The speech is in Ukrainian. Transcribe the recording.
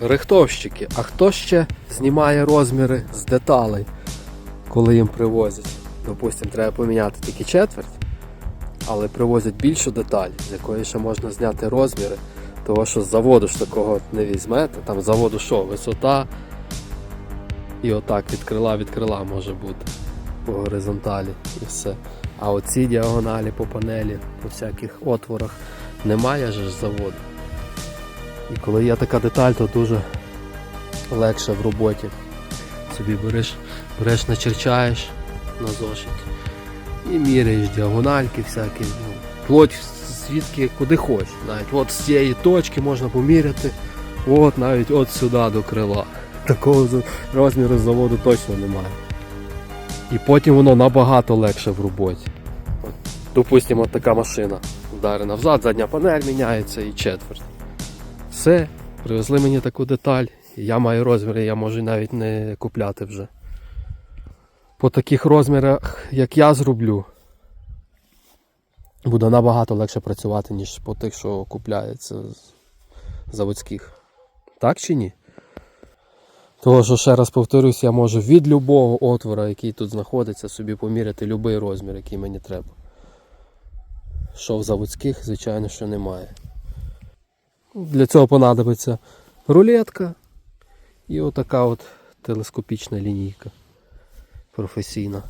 Рихтовщики. А хто ще знімає розміри з деталей, коли їм привозять? Допустимо, треба поміняти тільки четверть, але привозять більшу деталь, з якої ще можна зняти розміри. Того, що з заводу ж такого не візьмете. Там з заводу що, висота. І отак від крила від крила може бути по горизонталі і все. А оці діагоналі по панелі, по всяких отворах немає ж заводу. І коли є така деталь, то дуже легше в роботі. Собі береш, береш, начерчаєш на зошит і міряєш діагональки всякі. Ну, плоть звідки куди хочеш. Навіть от з цієї точки можна поміряти, от навіть от сюди до крила. Такого розміру заводу точно немає. І потім воно набагато легше в роботі. От, Допустимо, така машина вдарена взад, задня панель міняється і четверть. Все, привезли мені таку деталь, я маю розміри, я можу навіть не купляти вже. По таких розмірах, як я зроблю, буде набагато легше працювати, ніж по тих, що купляється з заводських. Так чи ні? Того, що ще раз повторюсь, я можу від любого отвора, який тут знаходиться, собі поміряти будь-який розмір, який мені треба. Що в заводських, звичайно, що немає. Для цього понадобиться рулетка і отака от телескопічна лінійка професійна.